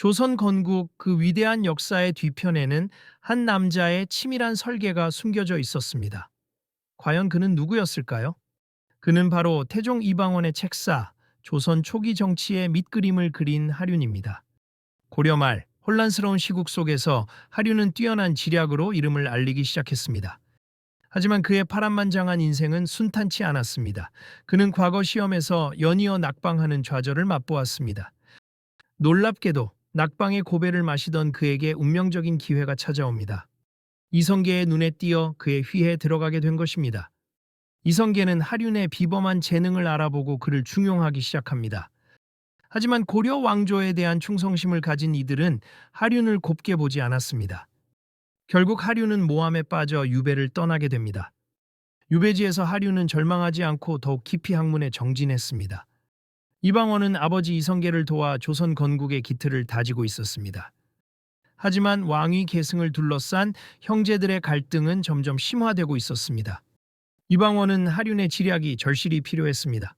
조선 건국 그 위대한 역사의 뒤편에는 한 남자의 치밀한 설계가 숨겨져 있었습니다. 과연 그는 누구였을까요? 그는 바로 태종 이방원의 책사, 조선 초기 정치의 밑그림을 그린 하륜입니다. 고려 말 혼란스러운 시국 속에서 하륜은 뛰어난 지략으로 이름을 알리기 시작했습니다. 하지만 그의 파란만장한 인생은 순탄치 않았습니다. 그는 과거 시험에서 연이어 낙방하는 좌절을 맛보았습니다. 놀랍게도 낙방의 고배를 마시던 그에게 운명적인 기회가 찾아옵니다. 이성계의 눈에 띄어 그의 휘에 들어가게 된 것입니다. 이성계는 하륜의 비범한 재능을 알아보고 그를 중용하기 시작합니다. 하지만 고려 왕조에 대한 충성심을 가진 이들은 하륜을 곱게 보지 않았습니다. 결국 하륜은 모함에 빠져 유배를 떠나게 됩니다. 유배지에서 하륜은 절망하지 않고 더욱 깊이 학문에 정진했습니다. 이방원은 아버지 이성계를 도와 조선 건국의 기틀을 다지고 있었습니다. 하지만 왕위 계승을 둘러싼 형제들의 갈등은 점점 심화되고 있었습니다. 이방원은 하륜의 지략이 절실히 필요했습니다.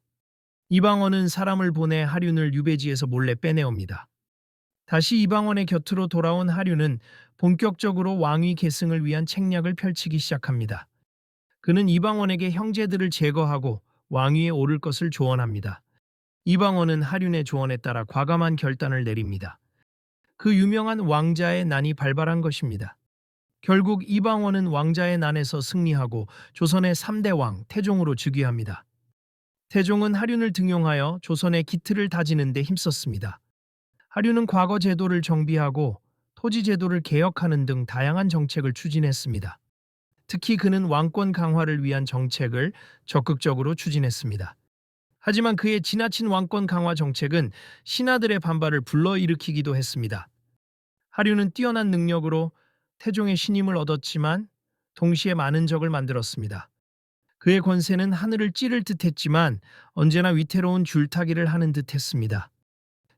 이방원은 사람을 보내 하륜을 유배지에서 몰래 빼내옵니다. 다시 이방원의 곁으로 돌아온 하륜은 본격적으로 왕위 계승을 위한 책략을 펼치기 시작합니다. 그는 이방원에게 형제들을 제거하고 왕위에 오를 것을 조언합니다. 이방원은 하륜의 조언에 따라 과감한 결단을 내립니다. 그 유명한 왕자의 난이 발발한 것입니다. 결국 이방원은 왕자의 난에서 승리하고 조선의 3대 왕 태종으로 즉위합니다. 태종은 하륜을 등용하여 조선의 기틀을 다지는 데 힘썼습니다. 하륜은 과거 제도를 정비하고 토지 제도를 개혁하는 등 다양한 정책을 추진했습니다. 특히 그는 왕권 강화를 위한 정책을 적극적으로 추진했습니다. 하지만 그의 지나친 왕권 강화 정책은 신하들의 반발을 불러일으키기도 했습니다. 하륜은 뛰어난 능력으로 태종의 신임을 얻었지만 동시에 많은 적을 만들었습니다. 그의 권세는 하늘을 찌를 듯했지만 언제나 위태로운 줄타기를 하는 듯했습니다.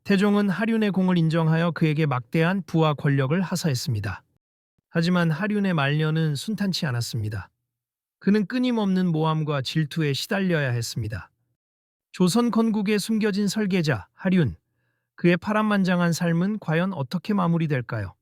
태종은 하륜의 공을 인정하여 그에게 막대한 부와 권력을 하사했습니다. 하지만 하륜의 말년은 순탄치 않았습니다. 그는 끊임없는 모함과 질투에 시달려야 했습니다. 조선 건국에 숨겨진 설계자 하륜, 그의 파란만장한 삶은 과연 어떻게 마무리될까요?